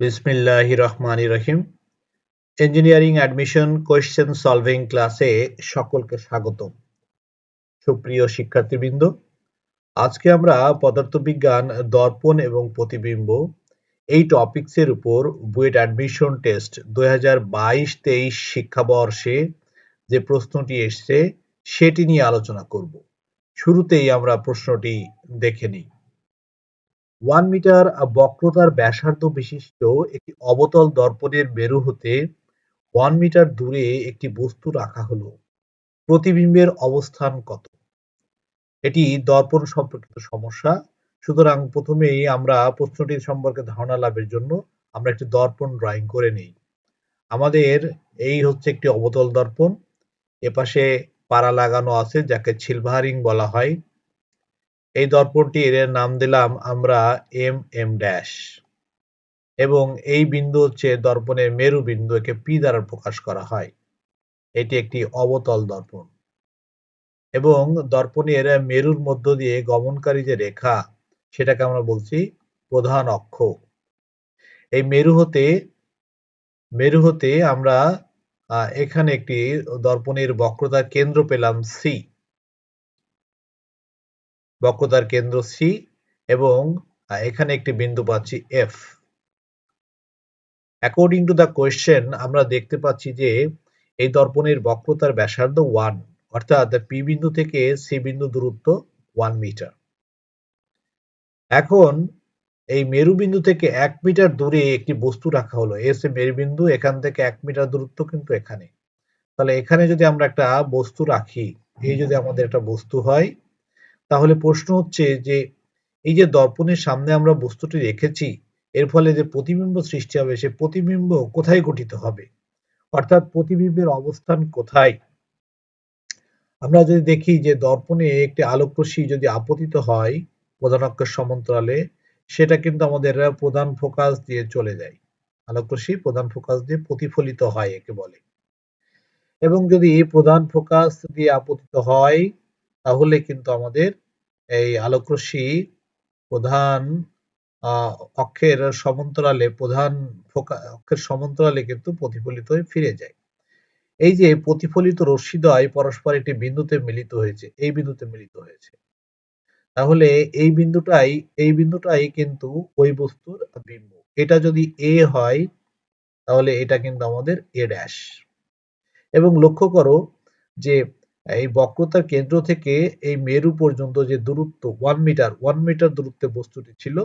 বিসমিল্লাহ রহমান রহিম ইঞ্জিনিয়ারিং অ্যাডমিশন কোয়েশ্চেন সলভিং ক্লাসে সকলকে স্বাগত সুপ্রিয় শিক্ষার্থীবৃন্দ, আজকে আমরা পদার্থবিজ্ঞান, দর্পণ এবং প্রতিবিম্ব এই টপিকসের উপর বুয়েট অ্যাডমিশন টেস্ট দুই হাজার বাইশ তেইশ শিক্ষাবর্ষে যে প্রশ্নটি এসছে, সেটি নিয়ে আলোচনা করব। শুরুতেই আমরা প্রশ্নটি দেখে নিই। ওয়ান মিটার বক্রতার ব্যাসার্ধ বিশিষ্ট একটি অবতল দর্পণের মেরু হতে ওয়ান মিটার দূরে একটি বস্তু রাখা হলো। প্রতিবিম্বের অবস্থান কত? এটি দর্পণ সম্পর্কিত সমস্যা। সুতরাং প্রথমেই আমরা প্রশ্নটির সম্পর্কে ধারণা লাভের জন্য আমরা একটি দর্পণ ড্রয়িং করে নিই। আমাদের এই হচ্ছে একটি অবতল দর্পণ। এপাশে পাড়া লাগানো আছে, যাকে ছিলভারিং বলা হয়। এই দর্পণটির নাম দিলাম আমরা এম এম ড্যাশ। এবং এই বিন্দু হচ্ছে দর্পণের মেরু বিন্দু একে পি দ্বারা প্রকাশ করা হয়। এটি একটি অবতল দর্পণ। এবং দর্পণের মেরুর মধ্য দিয়ে গমনকারী যে রেখা, সেটাকে আমরা বলছি প্রধান অক্ষ। এই মেরু হতে মেরু হতে আমরা এখানে একটি দর্পণের বক্রতার কেন্দ্র পেলাম সি। বক্রতার কেন্দ্র সি এবং এখানে একটি বিন্দু পাচ্ছি F according to the question আমরা দেখতে পাচ্ছি যে এই দর্পণের বক্রতার ব্যাসার্ধ ওয়ান অর্থাৎ পি বিন্দু থেকে সি বিন্দু দূরত্ব ওয়ান মিটার এখন এই মেরুবিন্দু থেকে এক মিটার দূরে একটি বস্তু রাখা হলো। এস এ মেরুবিন্দু এখান থেকে এক মিটার দূরত্ব কিন্তু এখানে। তাহলে এখানে যদি আমরা একটা বস্তু রাখি, এই যদি আমাদের একটা বস্তু হয় তাহলে প্রশ্ন হচ্ছে যে, এই যে দর্পণের সামনে আমরা বস্তুটি রেখেছি, এর ফলে যে প্রতিবিম্ব সৃষ্টি হবে, সে প্রতিবিম্ব কোথায় গঠিত হবে? অর্থাৎ প্রতিবিম্বের অবস্থান কোথায়? আমরা যদি দেখি যে দর্পণে একটি আলোকরশ্মি যদি আপতিত হয় প্রধান অক্ষের সমান্তরালে, সেটা কিন্তু আমাদের প্রধান ফোকাস দিয়ে চলে যায়। আলোকরশ্মি প্রধান ফোকাস দিয়ে প্রতিফলিত হয়, একে বলে। এবং যদি প্রধান ফোকাস দিয়ে আপতিত হয় তাহলে কিন্তু আমাদের এই আলোকরশ্মি প্রধান অক্ষের সমান্তরালে, প্রধান অক্ষের সমান্তরালে কিন্তু প্রতিফলিত হয়ে ফিরে যায়। এই যে প্রতিফলিত রশ্মিদ্বয় পরস্পর একটি বিন্দুতে মিলিত হয়েছে, এই বিন্দুতে মিলিত হয়েছে। তাহলে এই বিন্দুটাই এই বিন্দুটাই কিন্তু ওই বস্তুর বিন্দু এটা যদি এ হয়, তাহলে এটা কিন্তু আমাদের এ ড্যাশ। এবং লক্ষ্য করো যে এই বক্রতার কেন্দ্র থেকে এই মেরু পর্যন্ত যে দূরত্ব ওয়ান মিটার ওয়ান মিটার দূরত্বে বস্তুটি ছিল,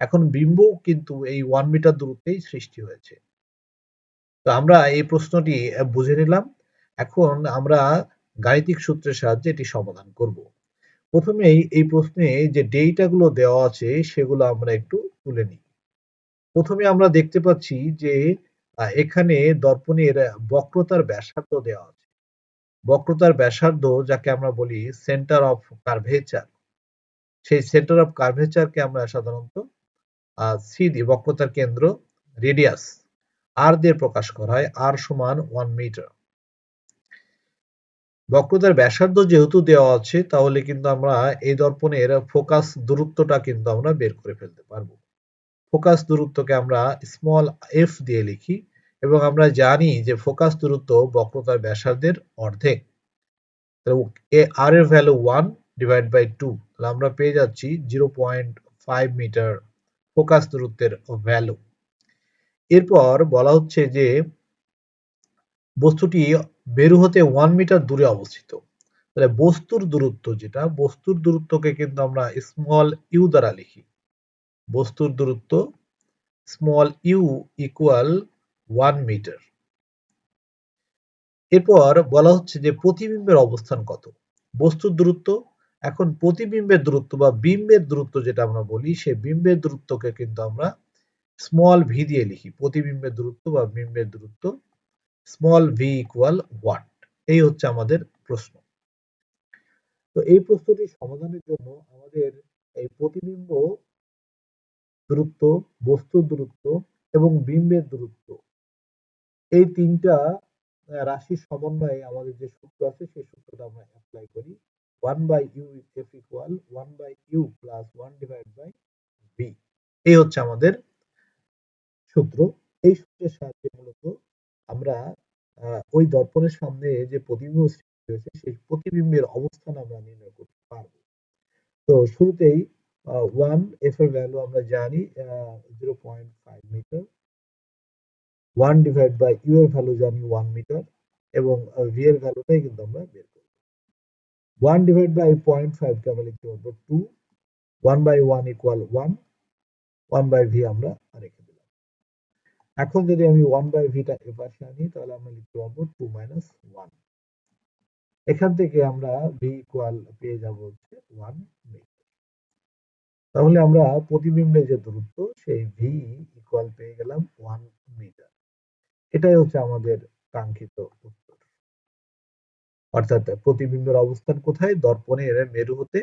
এখন বিম্ব কিন্তু এই ওয়ান মিটার দূরত্বেই সৃষ্টি হয়েছে। তো আমরা এই প্রশ্নটি বুঝে নিলাম। এখন আমরা গাণিতিক সূত্রের সাহায্যে এটি সমাধান করব। প্রথমেই এই প্রশ্নে যে ডেটাগুলো দেওয়া আছে, সেগুলো আমরা একটু তুলে নিই। প্রথমে আমরা দেখতে পাচ্ছি যে এখানে দর্পণের বক্রতার ব্যাসার্ধ দেওয়া বক্রতার ব্যাসার্ধ যাকে আমরা বলি সেন্টার অফ কার্ভেচার সেই সেন্টার অফ কার্ভেচারকে আমরা সাধারণত সি দিয়ে বক্রতার কেন্দ্র রেডিয়াস আর দিয়ে প্রকাশ করা হয় আর সমান ওয়ান মিটার বক্রতার ব্যাসার্ধ যেহেতু দেওয়া আছে, তাহলে কিন্তু আমরা এই দর্পণের ফোকাস দূরত্বটা কিন্তু আমরা বের করে ফেলতে পারব। ফোকাস দূরত্বকে আমরা স্মল এফ দিয়ে লিখি এবং আমরা জানি যে ফোকাস দূরত্ব বক্রতার ব্যাসার্ধের অর্ধেক। আর এর value one divide by two তাহলে আমরা পেয়ে যাচ্ছি zero point five metre focus দূরত্বের ভ্যালু এরপর বলা হচ্ছে যে বস্তুটি বেরু হতে ওয়ান মিটার দূরে অবস্থিত। তাহলে বস্তুর দূরত্ব যেটা, বস্তুর দূরত্বকে কিন্তু আমরা স্মল ইউ দ্বারা লিখি। বস্তুর দূরত্ব small U equal one metre. এরপর বলা হচ্ছে যে প্রতিবিম্বের অবস্থান কত? বস্তুর দূরত্ব, এখন প্রতিবিম্বের দূরত্ব বা বিম্বের দূরত্ব যেটা আমরা বলি সেই বিম্বের দূরত্বকে কিন্তু আমরা স্মল ভি দিয়ে লিখি। প্রতিবিম্বের দূরত্ব বা বিম্বের দূরত্ব স্মল ভি ইকুয়াল ওয়াট এই হচ্ছে আমাদের প্রশ্ন। তো এই প্রশ্নটি সমাধানের জন্য আমাদের এই প্রতিবিম্ব দূরত্ব বস্তুর দূরত্ব এবং বিম্বের দূরত্ব এই তিনটা রাশির সমন্বয়ে আমাদের যে সূত্র আছে, সেই সূত্রটা আমরা অ্যাপ্লাই করি। One by U F equal one by U plus one divide by V এই হচ্ছে আমাদের সূত্র। এই সূত্রের সাহায্যে মূলত আমরা ওই দর্পণের সামনে যে প্রতিবিম্ব সৃষ্টি হয়েছে, সেই প্রতিবিম্বের অবস্থান আমরা নির্ণয় করতে পারব। তো শুরুতেই ওয়ান এফ এর ভ্যালু আমরা জানি zero point five metre one divide by U এর ভ্যালু জানি ওয়ান মিটার এবং ভি এর ভ্যালুটাই কিন্তু আমরা বের করব। One divide by point five কে আমরা লিখতে পারব two. One by one equal one. One by V আমরা রেখে দিলাম। এখন যদি আমি ওয়ান বাই ভিটা এপাশে আনি, তাহলে আমরা লিখতে পারব টু মাইনাস ওয়ান। এখান থেকে আমরা ভি ইকুয়াল পেয়ে যাব হচ্ছে ওয়ান মিটার। তাহলে আমরা প্রতিবিম্বের যে দূরত্ব, সেই ভি ইকুয়াল পেয়ে গেলাম ওয়ান মিটার। এটাই হচ্ছে আমাদের কাঙ্ক্ষিত উত্তর। অর্থাৎ প্রতিবিম্বের অবস্থান কোথায়? দর্পণের মেরু হতে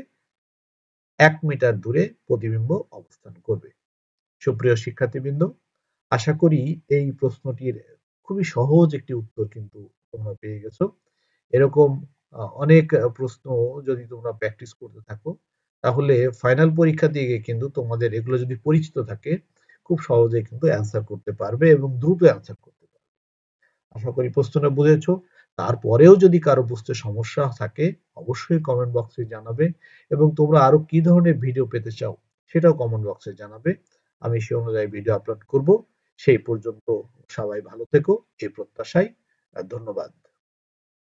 এক মিটার দূরে প্রতিবিম্ব অবস্থান করবে। সুপ্রিয় শিক্ষার্থীবৃন্দ, আশা করি এই প্রশ্নটির খুবই সহজ একটি উত্তর কিন্তু তোমরা পেয়ে গেছো। এরকম অনেক প্রশ্ন যদি তোমরা প্র্যাকটিস করতে থাকো, তাহলে ফাইনাল পরীক্ষা দিয়ে কিন্তু তোমাদের এগুলো যদি পরিচিত থাকে, খুব সহজে কিন্তু অ্যান্সার করতে পারবে এবং দ্রুত অ্যান্সার আশা করি প্রশ্নটা বুঝেছ। তারপরেও যদি কারও বুঝতে সমস্যা থাকে, অবশ্যই কমেন্ট বক্সে জানাবে এবং তোমরা আরও কি ধরনের ভিডিও পেতে চাও, সেটাও কমেন্ট বক্সে জানাবে। আমি সে অনুযায়ী ভিডিও আপলোড করব। সেই পর্যন্ত সবাই ভালো থেকো, এই প্রত্যাশায় ধন্যবাদ।